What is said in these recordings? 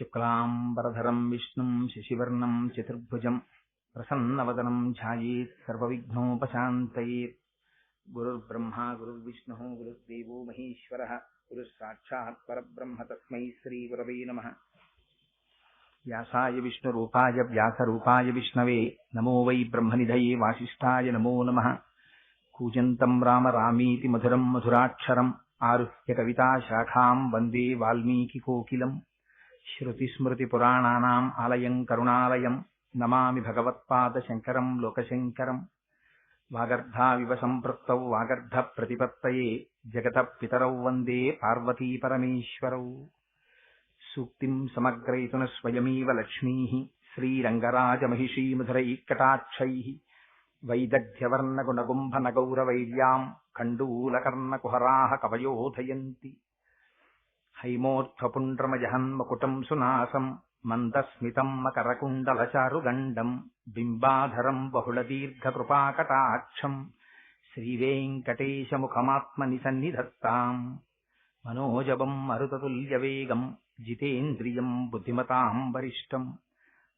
శుక్లాంబరధరం విష్ణుం శశివర్ణం చతుర్భుజం ప్రసన్నవదనం ధ్యాయేత్ సర్వవిఘ్నోపశాంతయేత్. గురుర్బ్రహ్మా గురుర్విష్ణుः గురుర్దేవో మహేశ్వరः గురుः సాక్షాత్ పరబ్రహ్మ తస్మై శ్రీగురవే నమः. వ్యాసాయ విష్ణురూపాయ వ్యాసరూపాయ విష్ణవే నమో వై బ్రహ్మనిధయే వాసిష్ఠాయ నమో నమः. కూజంతం రామ రామీతి మధురం మధురాక్షరం ఆరుహ్య కవితా శాఖాం వందే వాల్మీకి కోకిలం శృతిస్మృతిపురాణానాम् ఆలయం కరుణాలయం నమామి భగవత్పాదశంకరం లోకశంకరం వాగర్ధావివ సంపృక్తౌ వాగర్ధ ప్రతిపత్తయే జగత పితరౌ వందే పార్వతీ పరమేశ్వరౌ సూక్తిం సమగ్రయతున స్వయమీవ లక్ష్మీ శ్రీరంగరాజమహిషీమధురైకటాక్షై వైదగ్ధ్యవర్ణగుణగుంభనగౌరవైర్యాం కండూలకర్ణకుహరాः కవయోధయంతి హైమోర్థపుండ్రమజహన్మకుటం సునాసం మందస్మితం మకరకుండలచారుగండం బింబాధరం బహుళదీర్ఘకృపాకటాక్షం శ్రీవేంకటేశముఖమాత్మని సన్నిధత్తాం మనోజవం మరుతతుల్యవేగం జితేంద్రియం బుద్ధిమతాం వరిష్టం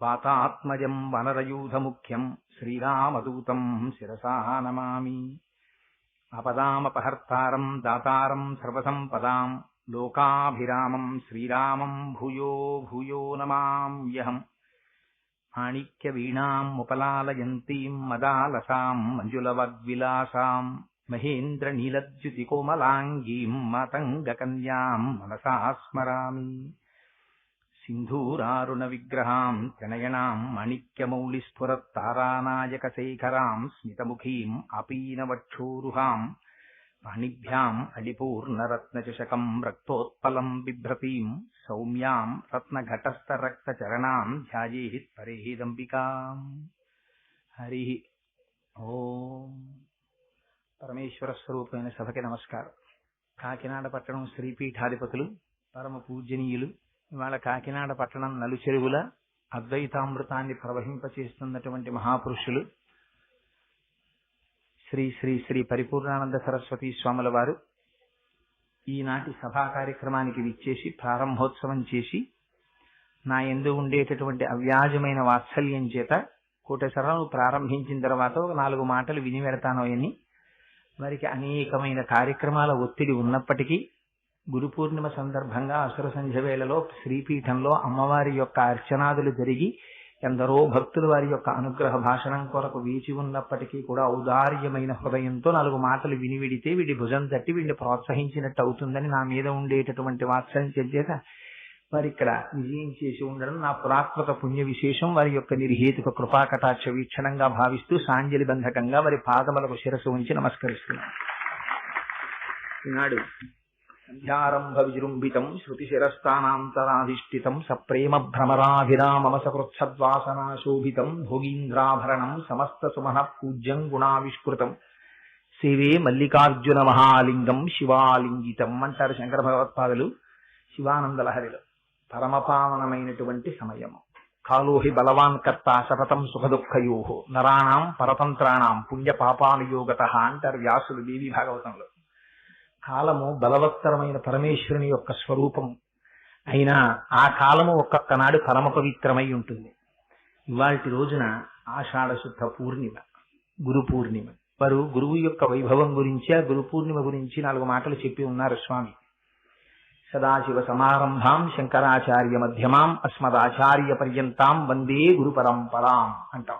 వాతాత్మజం వనరయూధముఖ్యం శ్రీరామదూతం శిరసా నమామి అపదామపహర్తారం దాతారం సర్వసంపదాం లోకాభిరామం శ్రీరామం భూయో భూయో నమామ్యహం మాణిక్యవీణాం ముపలాలయంతీం మదాలసాం మంజులవద్విలాసాం మహేంద్రనీలద్యుతికోమలాంగీం మాతంగకన్యాం మనసా స్మరామి సింధూరారుణ పాణిభ్యాం అడిపూర్ణరత్నచషకం రక్తోత్పలం బిభ్రతీం సౌమ్యాం రత్నఘటస్థరక్తచరణాం ధ్యాయేత్ పరేదంబికాం హరి ఓం పరమేశ్వర స్వరూపమైన సభకి నమస్కారం కాకినాడ పట్టణం శ్రీపీఠాధిపతులు పరమ పూజనీయులు ఇవాళ కాకినాడ పట్టణం నలుచెరువుల అద్వైతామృతాన్ని ప్రవహింపచేస్తున్నటువంటి మహాపురుషులు శ్రీ శ్రీ శ్రీ పరిపూర్ణానంద సరస్వతి స్వాముల వారు ఈనాటి సభా కార్యక్రమానికి విచ్చేసి ప్రారంభోత్సవం చేసి నా ఎందు ఉండేటటువంటి అవ్యాజమైన వాత్సల్యం చేత కోటేశ్వరరావు ప్రారంభించిన తర్వాత ఒక నాలుగు మాటలు విని అని వారికి అనేకమైన కార్యక్రమాల ఒత్తిడి ఉన్నప్పటికీ గురు పూర్ణిమ సందర్భంగా అసుర సంధ్య వేళలో శ్రీపీఠంలో అమ్మవారి యొక్క అర్చనాదులు జరిగి ఎందరో భక్తులు వారి యొక్క అనుగ్రహ భాషణం కొరకు వేచి ఉన్నప్పటికీ కూడా ఔదార్యమైన హృదయంతో నాలుగు మాటలు విని విడితే వీడి భుజం తట్టి వీడిని ప్రోత్సహించినట్టు అవుతుందని నా మీద ఉండేటటువంటి వాత్సల్యం చేత వారి ఇక్కడ విజయం చేసి ఉండడం నా పురాకృత పుణ్య విశేషం. వారి యొక్క నిర్హేతుక కృపాకటాక్ష వీక్షణంగా భావిస్తూ సాంజలి బంధకంగా వారి పాదములకు శిరసు ఉంచి నమస్కరిస్తున్నాను. ఈనాడు సంధ్యారంభ విజృంభితం శృతిశిరస్థానాంతరాధిష్ఠితం సప్రేమ భ్రమరాభిరామమసకృచ్ఛద్వాసనాశోభితం భోగీంద్రాభరణం సమస్త సుమన పూజ్యం గుణావిష్కృతం సేవే మల్లికార్జున మహాలింగం శివాలింగితం అంటారు శంకర భగవత్పాదులు శివానందలహరిలో పరమపావనమైనటువంటి సమయము. కాలోహి బలవాన్ కర్త శపథం సుఖదుఃఖయో నరాణం పరతంత్రాణం పుణ్య పాపానుయోగత అంటారు వ్యాసులు దేవి భాగవతంలో. కాలము బలవత్తరమైన పరమేశ్వరుని యొక్క స్వరూపం. అయినా ఆ కాలము ఒక్కొక్క నాడు పరమ పవిత్రమై ఉంటుంది. ఇవాటి రోజున ఆషాఢశుద్ధ పూర్ణిమ గురు పూర్ణిమ. వారు గురువు యొక్క వైభవం గురించి ఆ గురు పూర్ణిమ గురించి నాలుగు మాటలు చెప్పి ఉన్నారు స్వామి. సదాశివ సమారంభాం శంకరాచార్య మధ్యమాం అస్మదాచార్య పర్యంతాం వందే గురు పరంపరాం అంటాం.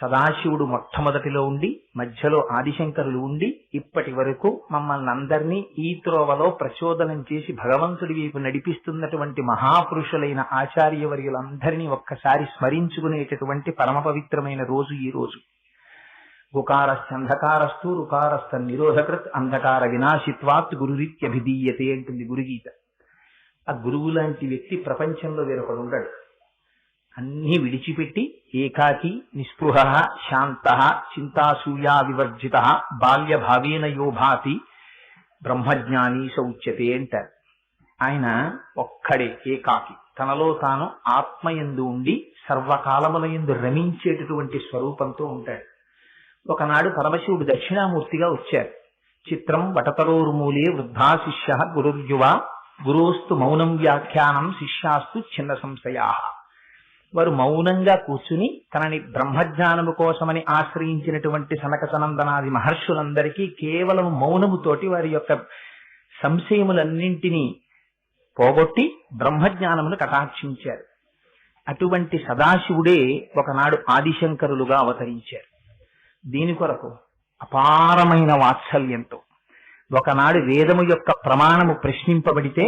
సదాశివుడు మొట్టమొదటిలో ఉండి మధ్యలో ఆదిశంకరులు ఉండి ఇప్పటి వరకు మమ్మల్ని అందరినీ ఈ త్రోవలో ప్రచోదనం చేసి భగవంతుడి వైపు నడిపిస్తున్నటువంటి మహాపురుషులైన ఆచార్యవర్యులందరినీ ఒక్కసారి స్మరించుకునేటటువంటి పరమ పవిత్రమైన రోజు ఈ రోజు. గుకారశ్చంధకారస్తు రుకారస్థ నిరోధకృత్ అంధకార వినాశిత్వాత్ గురురీత్యభిధీయతే అంటుంది గురుగీత. ఆ గురువు లాంటి వ్యక్తి ప్రపంచంలో వేరొకడు ఉండడు. అన్నీ విడిచిపెట్టి ఏకాకి నిస్పృహ శాంత చింతాసూయా వివర్జిత బాల్యభావేన యోభాతి బ్రహ్మజ్ఞాని సౌచ్యతే అంటారు. ఆయన ఒక్కడే ఏకాకి. తనలో తాను ఆత్మయందు ఉండి సర్వకాలముల ఎందు రమించేటటువంటి స్వరూపంతో ఉంటాడు. ఒకనాడు పరమశివుడు దక్షిణామూర్తిగా వచ్చారు. చిత్రం వటతరోరుమూలే వృద్ధా శిష్య గురుర్యువ గురోస్తు మౌనం వ్యాఖ్యానం శిష్యాస్తు చిన్న సంశయా. వారు మౌనంగా కూర్చుని తనని బ్రహ్మజ్ఞానము కోసమని ఆశ్రయించినటువంటి సనక సనందనాది మహర్షులందరికీ కేవలం మౌనముతోటి వారి యొక్క సంశయములన్నింటినీ పోగొట్టి బ్రహ్మజ్ఞానమును కటాక్షించారు. అటువంటి సదాశివుడే ఒకనాడు ఆదిశంకరులుగా అవతరించారు. దీని కొరకు అపారమైన వాత్సల్యంతో ఒకనాడు వేదము యొక్క ప్రమాణము ప్రశ్నింపబడితే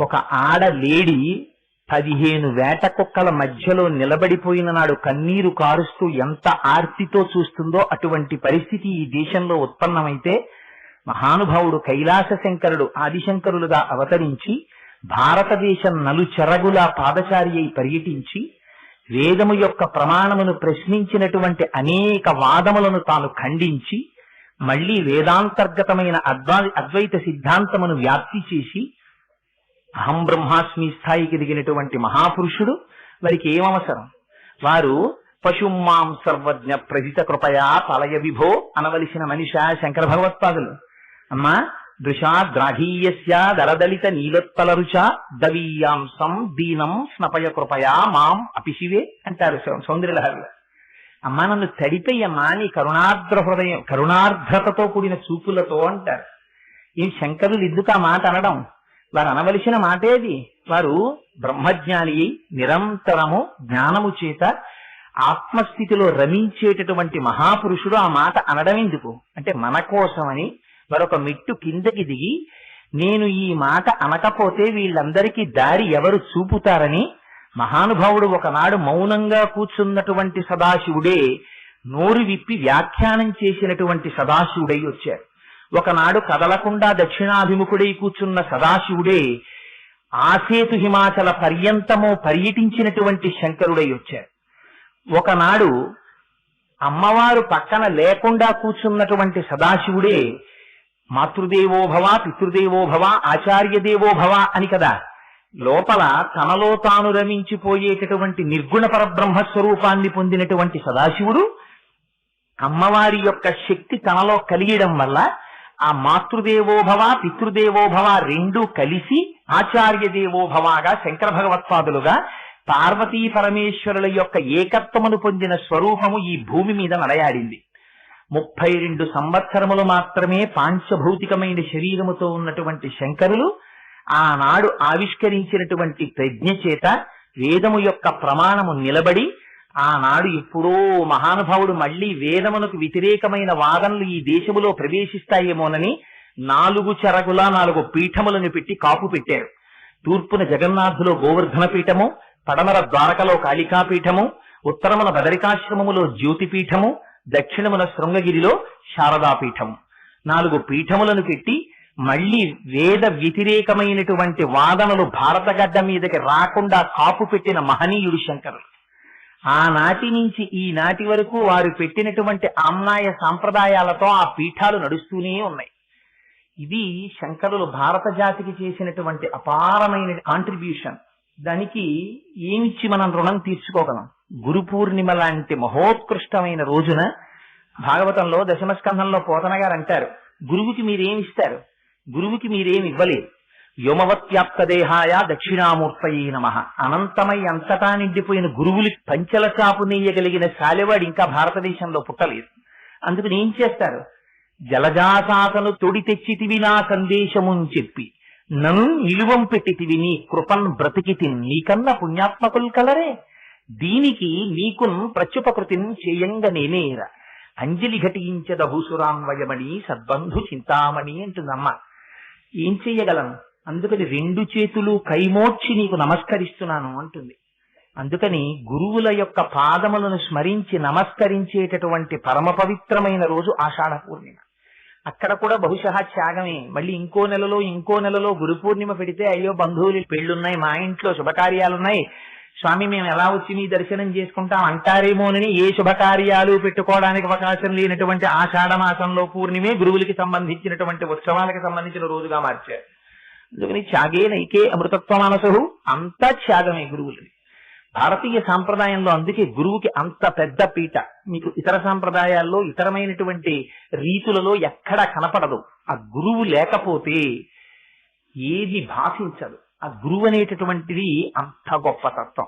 ఒక ఆడ లేడి పదిహేను వేట కుక్కల మధ్యలో నిలబడిపోయిన నాడు కన్నీరు కారుస్తూ ఎంత ఆర్తితో చూస్తుందో అటువంటి పరిస్థితి ఈ దేశంలో ఉత్పన్నమైతే మహానుభావుడు కైలాస శంకరుడు ఆదిశంకరులుగా అవతరించి భారతదేశం నలుచెరగులా పాదచారి అయి పర్యటించి వేదము యొక్క ప్రమాణమును ప్రశ్నించినటువంటి అనేక వాదములను తాను ఖండించి మళ్ళీ వేదాంతర్గతమైన అద్వా అద్వైత సిద్ధాంతమును వ్యాప్తి చేసి అహం బ్రహ్మాస్మి స్థాయికి దిగినటువంటి మహాపురుషుడు వారికి ఏమవసరం? వారు పశుమాం సర్వజ్ఞ ప్రజిత కృపయా పలయ విభో అనవలసిన మనిష శంకర భగవత్పాదులు. అమ్మా దృశా ద్రాఘీయస్య దరదలిత నీలోత్పల రుచ దవీయాంసం దీనం స్నపయ కృపయా మాం అపిశివే అంటారు సౌందర్యలహరులు. అమ్మా నన్ను తడిపయ్యమ్మా నీ కరుణార్ద్ర హృదయం కరుణార్ద్రతతో కూడిన చూపులతో అంటారు. ఈ శంకరులు ఎందుకు ఆ మాట అనడం? వారు అనవలసిన మాటేది? వారు బ్రహ్మజ్ఞాని అయి నిరంతరము జ్ఞానము చేత ఆత్మస్థితిలో రమించేటటువంటి మహాపురుషుడు ఆ మాట అనడం ఎందుకు? అంటే మన కోసమని మరొక మెట్టు కిందకి దిగి నేను ఈ మాట అనకపోతే వీళ్ళందరికీ దారి ఎవరు చూపుతారని మహానుభావుడు ఒకనాడు మౌనంగా కూర్చున్నటువంటి సదాశివుడే నోరు విప్పి వ్యాఖ్యానం చేసినటువంటి సదాశివుడై వచ్చారు ఒకనాడు కదలకుండా దక్షిణాభిముఖుడై కూర్చున్న సదాశివుడే ఆసేతు హిమాచల పర్యంతము పర్యటించినటువంటి శంకరుడై వచ్చారు ఒకనాడు అమ్మవారు పక్కన లేకుండా కూర్చున్నటువంటి సదాశివుడే మాతృదేవో పితృదేవోభవ పితృదేవో ఆచార్య దేవోభవ అని కదా లోపల తనలో తాను రమించిపోయేటటువంటి నిర్గుణ పరబ్రహ్మ స్వరూపాన్ని పొందినటువంటి సదాశివుడు అమ్మవారి యొక్క శక్తి తనలో కలిగడం వల్ల ఆ మాతృదేవో పితృదేవోభవ రెండు కలిసి ఆచార్య దేవోభవగా శంకర భగవత్పాదులుగా పార్వతీ పరమేశ్వరుల యొక్క ఏకత్వమును పొందిన స్వరూపము ఈ భూమి మీద నడయాడింది. ముప్పై రెండు సంవత్సరములు మాత్రమే పాంచభౌతికమైన శరీరముతో ఉన్నటువంటి శంకరులు ఆనాడు ఆవిష్కరించినటువంటి ప్రజ్ఞ చేత వేదము యొక్క ప్రమాణము నిలబడి ఆనాడు ఎప్పుడో మహానుభావుడు మళ్ళీ వేదమునకు వ్యతిరేకమైన వాదనలు ఈ దేశములో ప్రవేశిస్తాయేమోనని నాలుగు చెరగుల నాలుగు పీఠములను పెట్టి కాపు పెట్టారు. తూర్పున జగన్నాథులో గోవర్ధన పీఠము పడమర ద్వారకలో కాళికాపీఠము ఉత్తరమున బదరికాశ్రమములో జ్యోతిపీఠము దక్షిణమున శృంగగిరిలో శారదాపీఠము. నాలుగు పీఠములను పెట్టి మళ్ళీ వేద వ్యతిరేకమైనటువంటి వాదనలు భారతగడ్డ మీదకి రాకుండా కాపు పెట్టిన మహనీయుడు శంకరుడు. ఆనాటి నుంచి ఈనాటి వరకు వారు పెట్టినటువంటి ఆమ్నాయ సాంప్రదాయాలతో ఆ పీఠాలు నడుస్తూనే ఉన్నాయి. ఇది శంకరులు భారత జాతికి చేసినటువంటి అపారమైన కాంట్రిబ్యూషన్ దానికి ఏమిచ్చి మనం రుణం తీర్చుకోగలం? గురు పూర్ణిమ లాంటి మహోత్కృష్టమైన రోజున భాగవతంలో దశమస్కంధంలో పోతన గారు అంటారు గురువుకి మీరేమిస్తారు గురువుకి మీరేమి ఇవ్వలేదు వ్యోమవత్యాప్త దేహాయ దక్షిణామూర్తయే నమ. అనంతమై అంతటా నిండిపోయిన గురువులు పంచల చాపు నెయ్యగలిగిన శాలివాడు ఇంకా భారతదేశంలో పుట్టలేదు. అందుకని ఏం చేస్తారు? జలజాసాతను తొడి తెచ్చితివి నా సందేశముని చెప్పి నన్ను నిలువం పెట్టితివి నీ కృపన్ బ్రతికితి నీకన్న పుణ్యాత్మకులు కలరే. దీనికి నీకున్ ప్రత్యుపకృతిని చేయంగ నేనేరా. అంజలి ఘటించద భూసురాన్వయమణి సద్బంధు చింతామణి అంటుందమ్మ ఏం చెయ్యగలను? అందుకని రెండు చేతులు కైమోర్చి నీకు నమస్కరిస్తున్నాను అంటుంది. అందుకని గురువుల యొక్క పాదములను స్మరించి నమస్కరించేటటువంటి పరమ పవిత్రమైన రోజు ఆషాఢ పూర్ణిమ. అక్కడ కూడా బహుశా త్యాగమే. మళ్ళీ ఇంకో నెలలో ఇంకో నెలలో గురు పూర్ణిమ పెడితే అయ్యో బంధువులు పెళ్ళున్నాయి మా ఇంట్లో శుభకార్యాలున్నాయి. స్వామి మేము ఎలా వచ్చి మీ దర్శనం చేసుకుంటాం అంటారేమోనని ఏ శుభకార్యాలు పెట్టుకోవడానికి అవకాశం లేనటువంటి ఆషాఢ మాసంలో పూర్ణిమే గురువులకి సంబంధించినటువంటి ఉత్సవాలకు సంబంధించిన రోజుగా మార్చారు. అందుకని త్యాగే నైకే అమృతత్వ మనసు అంతా త్యాగమే గురువులది. భారతీయ సాంప్రదాయంలో అందుకే గురువుకి అంత పెద్ద పీట. మీకు ఇతర సాంప్రదాయాల్లో ఇతరమైనటువంటి రీతులలో ఎక్కడా కనపడదు. ఆ గురువు లేకపోతే ఏది భాషించదు. ఆ గురువు అనేటటువంటిది అంత గొప్ప తత్వం.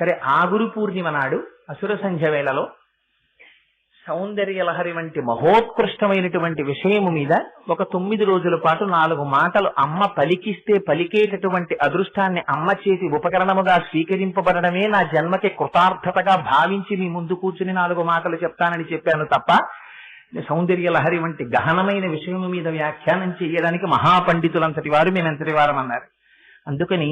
సరే ఆ గురు పూర్ణిమ నాడు అసుర సంధ్య వేళలో సౌందర్యలహరి వంటి మహోత్కృష్టమైనటువంటి విషయము మీద ఒక తొమ్మిది రోజుల పాటు నాలుగు మాటలు అమ్మ పలికిస్తే పలికేటటువంటి అదృష్టాన్ని అమ్మ చేతి ఉపకరణముగా స్వీకరింపబడమే నా జన్మకి కృతార్థతగా భావించి మీ ముందు కూర్చుని నాలుగు మాటలు చెప్తానని చెప్పాను తప్ప సౌందర్యలహరి వంటి గహనమైన విషయము మీద వ్యాఖ్యానం చేయడానికి మహాపండితులంతటి వారు మేమెంతటి వారం అన్నారు అందుకని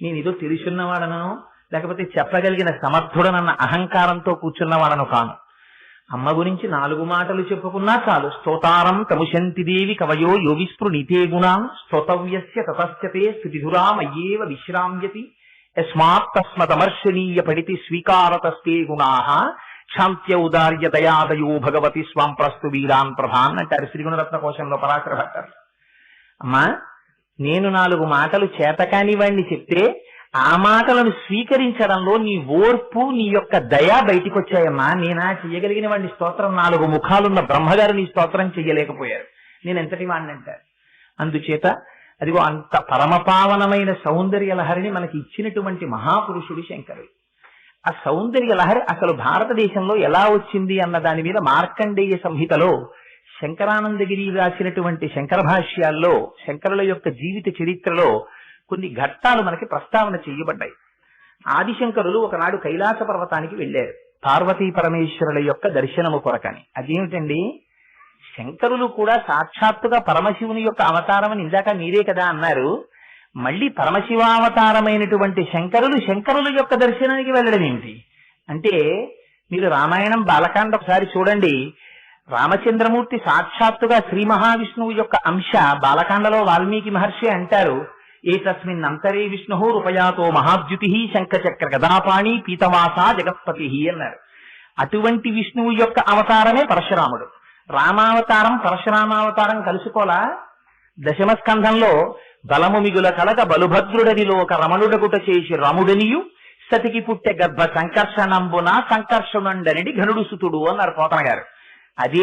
నేను ఏదో తెలుసున్నవాడనో లేకపోతే చెప్పగలిగిన సమర్థుడనన్న అహంకారంతో కూర్చున్నవాడను కాను. అమ్మ గురించి నాలుగు మాటలు చెప్పుకున్నా చాలు. స్తోతారం తముశంతిదేవి కవయో యోగిస్పృ నీతే గుణాం. స్తోతవ్యస్య తతశ్చతే స్థితిధురామయ్యేవ విశ్రామ్యతి. యస్మాత్తస్మదమర్శనీయ పడితి స్వీకారతస్తే గుణా. శాంత్య ఉదార్య దయాదయో భగవతి స్వాం ప్రస్తు వీరాన్ ప్రభాన్ అంటారు. శ్రీగుణరత్న కోశంలో పరాశర భట్టారు. అమ్మా నేను నాలుగు మాటలు చేతకాని వాణ్ణి చెప్తే ఆ మాటలను స్వీకరించడంలో నీ ఓర్పు నీ యొక్క దయా బయటికి వచ్చాయమ్మా నేనా చేయగలిగిన వాడిని స్తోత్రం నాలుగు ముఖాలున్న బ్రహ్మగారు నీ స్తోత్రం చెయ్యలేకపోయారు. నేను ఎంతటి వాడిని అంటారు? అందుచేత అదిగో అంత పరమపావనమైన సౌందర్య లహరిని మనకి ఇచ్చినటువంటి మహాపురుషుడు శంకరుడు. ఆ సౌందర్య లహరి అసలు భారతదేశంలో ఎలా వచ్చింది అన్న దాని మీద మార్కండేయ సంహితలో శంకరానందగిరి రాసినటువంటి శంకర భాష్యాల్లో శంకరుల యొక్క జీవిత చరిత్రలో కొన్ని ఘట్టాలు మనకి ప్రస్తావన చేయబడ్డాయి. ఆదిశంకరులు ఒకనాడు కైలాస పర్వతానికి వెళ్ళారు పార్వతీ పరమేశ్వరుల యొక్క దర్శనము కొరకని. అదేమిటండి? శంకరులు కూడా సాక్షాత్తుగా పరమశివుని యొక్క అవతారం అని ఇందాక మీరే కదా అన్నారు. మళ్ళీ పరమశివావతారమైనటువంటి శంకరులు శంకరుల యొక్క దర్శనానికి వెళ్ళడం ఏమిటి? అంటే మీరు రామాయణం బాలకాండ ఒకసారి చూడండి. రామచంద్రమూర్తి సాక్షాత్తుగా శ్రీ మహావిష్ణువు యొక్క అంశ బాలకాండలో వాల్మీకి మహర్షి అంటారు. ఏతస్మిన్ అంతరే విష్ణు రూపయాతో మహాద్యుతి శంఖచక్ర గదాపాణి పీతవాస జగత్పతి అన్నారు అటువంటి విష్ణువు యొక్క అవతారమే పరశురాముడు. రామావతారం పరశురామావతారం కలుసుకోలా దశమ స్కంధంలో బలము మిగుల కలగ బలుభద్రుడనిలో ఒక రమణుడగుట చేసి రముడనియు సతికి పుట్టె గర్భ సంకర్షణంబున సంకర్షణుండనిడి ఘనుడు సుతుడు అన్నారు పోతన గారు అదే